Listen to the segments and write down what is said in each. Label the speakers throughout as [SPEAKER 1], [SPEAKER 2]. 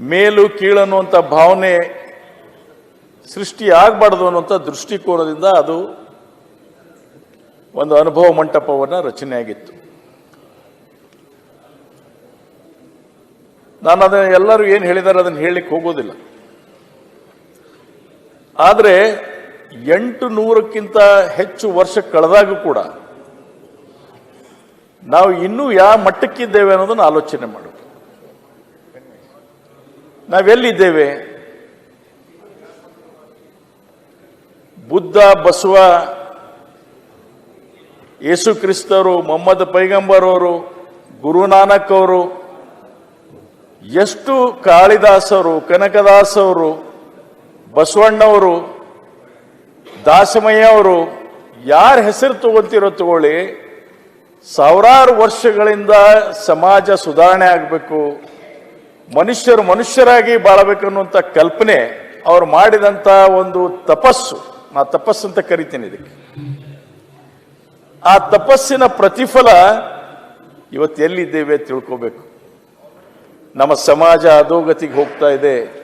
[SPEAKER 1] ಮೇಲು ಕೀಳು ಅನ್ನುವಂಥ ಭಾವನೆ ಸೃಷ್ಟಿ ಆಗಬಾರ್ದು ಅನ್ನುವಂಥ ದೃಷ್ಟಿಕೋನದಿಂದ ಅದು ಒಂದು ಅನುಭವ ಮಂಟಪವನ್ನು ರಚನೆಯಾಗಿತ್ತು. ನಾನು ಅದನ್ನು ಎಲ್ಲರೂ ಏನು ಹೇಳಿದ್ದಾರೆ ಅದನ್ನು ಹೇಳಲಿಕ್ಕೆ ಹೋಗೋದಿಲ್ಲ. ಆದರೆ ಎಂಟು ನೂರಕ್ಕಿಂತ ಹೆಚ್ಚು ವರ್ಷ ಕಳೆದಾಗೂ ಕೂಡ ನಾವು ಇನ್ನೂ ಯಾವ ಮಟ್ಟಕ್ಕಿದ್ದೇವೆ ಅನ್ನೋದನ್ನು ಆಲೋಚನೆ ಮಾಡೋದು. ನಾವೆಲ್ಲಿದ್ದೇವೆ? ಬುದ್ಧ, ಬಸವ, ಯೇಸು ಕ್ರಿಸ್ತರು, ಮೊಹಮ್ಮದ್ ಪೈಗಂಬರ್ ಅವರು ಗುರುನಾನಕ್ ಅವರು, ಎಷ್ಟು ಕಾಳಿದಾಸರು ಕನಕದಾಸವರು ಬಸವಣ್ಣವರು ದಾಸಮಯ್ಯ ಅವರು, ಯಾರ ಹೆಸರು ತಗೊಂತಿರೋ ತಗೊಳ್ಳಿ, ಸಾವಿರಾರು ವರ್ಷಗಳಿಂದ ಸಮಾಜ ಸುಧಾರಣೆ ಆಗಬೇಕು. ಮನುಷ್ಯರು ಮನುಷ್ಯರಾಗಿ ಬಾಳಬೇಕು ಅನ್ನುವಂಥ ಕಲ್ಪನೆ ಅವ್ರು ಮಾಡಿದಂಥ ಒಂದು ತಪಸ್ಸು. ನಾ ತಪಸ್ಸು ಅಂತ ಕರಿತೀನಿ ಇದಕ್ಕೆ. ಆ ತಪಸ್ಸಿನ ಪ್ರತಿಫಲ ಇವತ್ತು ಎಲ್ಲಿದ್ದೇವೆ ತಿಳ್ಕೋಬೇಕು. ನಮ್ಮ ಸಮಾಜ ಅಧೋಗತಿಗೆ ಹೋಗ್ತಾ ಇದೆ.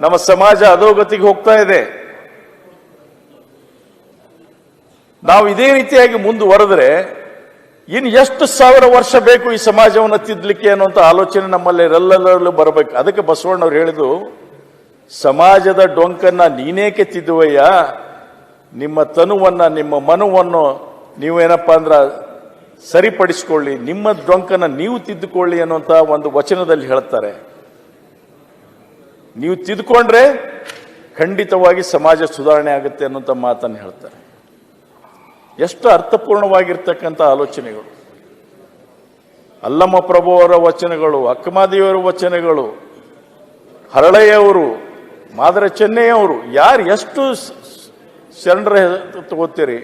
[SPEAKER 1] ನಮ್ಮ ಸಮಾಜ ಅಧೋಗತಿಗೆ ಹೋಗ್ತಾ ಇದೆ. ನಾವು ಇದೇ ರೀತಿಯಾಗಿ ಮುಂದುವರೆದ್ರೆ ಇನ್ನು ಎಷ್ಟು ಸಾವಿರ ವರ್ಷ ಬೇಕು ಈ ಸಮಾಜವನ್ನು ತಿದ್ದಲಿಕ್ಕೆ ಅನ್ನುವಂಥ ಆಲೋಚನೆ ನಮ್ಮಲ್ಲಿ ಎಲ್ಲರಲ್ಲೂ ಬರಬೇಕು. ಅದಕ್ಕೆ ಬಸವಣ್ಣವ್ರು ಹೇಳಿದು ಸಮಾಜದ ಡೊಂಕನ್ನ ನೀನೇಕೆ ತಿದ್ದುವಯ್ಯ? ನಿಮ್ಮ ತನುವನ್ನ, ನಿಮ್ಮ ಮನವನ್ನು ನೀವೇನಪ್ಪ ಅಂದ್ರೆ ಸರಿಪಡಿಸಿಕೊಳ್ಳಿ, ನಿಮ್ಮ ಡೊಂಕನ್ನ ನೀವು ತಿದ್ದುಕೊಳ್ಳಿ ಅನ್ನುವಂಥ ಒಂದು ವಚನದಲ್ಲಿ ಹೇಳ್ತಾರೆ. ನೀವು ತಿದ್ದುಕೊಂಡ್ರೆ ಖಂಡಿತವಾಗಿ ಸಮಾಜ ಸುಧಾರಣೆ ಆಗುತ್ತೆ ಅನ್ನುವಂಥ ಮಾತನ್ನು ಹೇಳ್ತಾರೆ. ಎಷ್ಟು ಅರ್ಥಪೂರ್ಣವಾಗಿರ್ತಕ್ಕಂಥ ಆಲೋಚನೆಗಳು. ಅಲ್ಲಮ್ಮ ಪ್ರಭು ಅವರ ವಚನಗಳು, ಅಕ್ಕಮಾದಿಯವರ ವಚನಗಳು, ಹರಳೆಯವರು, ಮಾದರ ಚೆನ್ನಯ್ಯವರು ಯಾರು ಎಷ್ಟು ಶರಣರ ತಗೋತೀರಿ,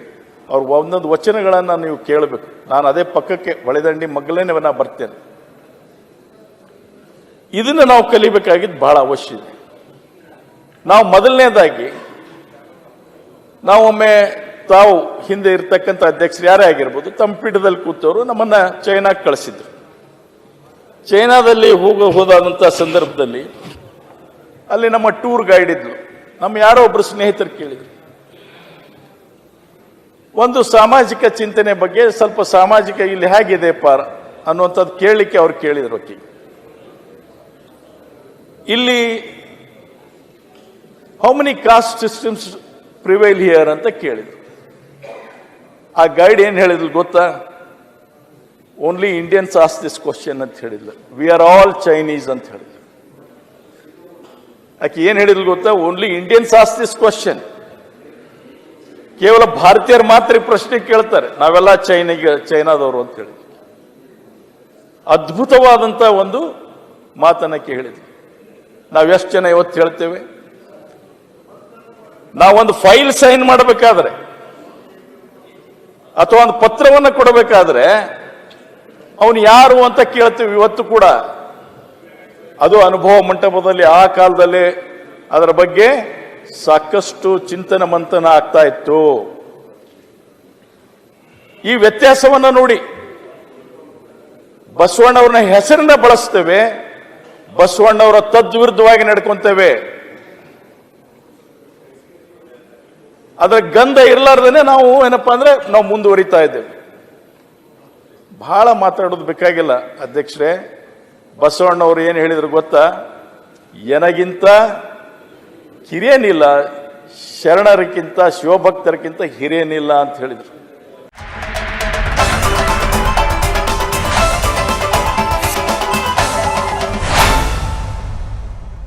[SPEAKER 1] ಅವ್ರ ಒಂದೊಂದು ವಚನಗಳನ್ನು ನೀವು ಕೇಳಬೇಕು. ನಾನು ಅದೇ ಪಕ್ಕಕ್ಕೆ ಹೊಳೆದಂಡಿ ಮಗ್ಗಲೇನೆ ನಾನು ಬರ್ತೇನೆ. ಇದನ್ನು ನಾವು ಕಲಿಬೇಕಾಗಿದ್ದು ಬಹಳ ಅವಶ್ಯ ಇದೆ. ನಾವು ಮೊದಲನೇದಾಗಿ, ನಾವೊಮ್ಮೆ ತಾವು ಹಿಂದೆ ಇರ್ತಕ್ಕಂಥ ಅಧ್ಯಕ್ಷರು ಯಾರೇ ಆಗಿರ್ಬೋದು, ತಮ್ಮ ಪೀಠದಲ್ಲಿ ಕೂತವರು ನಮ್ಮನ್ನ ಚೈನಾಕ್ಕೆ ಕಳಿಸಿದ್ರು. ಚೈನಾದಲ್ಲಿ ಹೋಗ ಸಂದರ್ಭದಲ್ಲಿ ಅಲ್ಲಿ ನಮ್ಮ ಟೂರ್ ಗೈಡ್ ಇದ್ಲು. ನಮ್ಮ ಯಾರೋ ಒಬ್ರು ಸ್ನೇಹಿತರು ಕೇಳಿದ್ರು. ಒಂದು ಸಾಮಾಜಿಕ ಚಿಂತನೆ ಬಗ್ಗೆ ಸ್ವಲ್ಪ ಸಾಮಾಜಿಕ ಇಲ್ಲಿ ಹೇಗಿದೆ ಪಾರ ಅನ್ನುವಂಥದ್ದು ಕೇಳಲಿಕ್ಕೆ ಅವ್ರು ಕೇಳಿದ್ರು ಓಕೆ ಇಲ್ಲಿ how many caste systems prevail here ಅಂತ ಕೇಳಿದ್ರು. ಆ ಗೈಡ್ ಏನು ಹೇಳಿದ್ಲು ಗೊತ್ತಾ? Only Indians ask this question ಅಂತ ಹೇಳಿದ್ಲು. ವಿ ಆರ್ ಆಲ್ ಚೈನೀಸ್ ಅಂತ ಹೇಳಿದ್ಲು. ಆಕೆ ಏನು ಹೇಳಿದ್ಲು ಗೊತ್ತಾ? Only Indians ask this question ಕೇವಲ ಭಾರತೀಯರು ಮಾತ್ರ ಈ ಪ್ರಶ್ನೆ ಕೇಳ್ತಾರೆ. ನಾವೆಲ್ಲ ಚೈನಾಗೆ ಚೈನಾದವರು ಅಂತ ಹೇಳಿ ಅದ್ಭುತವಾದಂತ ಒಂದು ಮಾತನ್ನು ಕೇಳಿದ್ವಿ ನಾವು ಎಷ್ಟು ಜನ ಇವತ್ತು ಹೇಳ್ತೇವೆ? ನಾವೊಂದು ಫೈಲ್ ಸೈನ್ ಮಾಡಬೇಕಾದ್ರೆ ಅಥವಾ ಒಂದು ಪತ್ರವನ್ನು ಕೊಡಬೇಕಾದ್ರೆ ಅವನು ಯಾರು ಅಂತ ಕೇಳ್ತೀವಿ ಇವತ್ತು ಕೂಡ. ಅದು ಅನುಭವ ಮಂಟಪದಲ್ಲಿ ಆ ಕಾಲದಲ್ಲಿ ಅದರ ಬಗ್ಗೆ ಸಾಕಷ್ಟು ಚಿಂತನ ಮಂಥನ ಆಗ್ತಾ ಇತ್ತು. ಈ ವ್ಯತ್ಯಾಸವನ್ನು ನೋಡಿ. ಬಸವಣ್ಣವ್ರನ್ನ ಹೆಸರನ್ನ ಬಳಸ್ತೇವೆ. ಬಸವಣ್ಣವರ ತದ್ವಿರುದ್ಧವಾಗಿ ನಡ್ಕೊಂತೇವೆ. ಅದರ ಗಂಧ ಇರಲಾರ್ದೇನೆ ನಾವು ಏನಪ್ಪ ಅಂದ್ರೆ ನಾವು ಮುಂದುವರಿತಾ ಇದ್ದೇವೆ. ಬಹಳ ಮಾತಾಡೋದು ಬೇಕಾಗಿಲ್ಲ. ಅಧ್ಯಕ್ಷರೇ, ಬಸವಣ್ಣವ್ರು ಏನು ಹೇಳಿದ್ರು ಗೊತ್ತಾ? ಎನಗಿಂತ ಹಿರಿಯನಿಲ್ಲ ಶರಣರಿಗಿಂತ ಶಿವಭಕ್ತರಿಗಿಂತ ಹಿರಿಯನಿಲ್ಲ ಅಂತ ಹೇಳಿದ್ರು.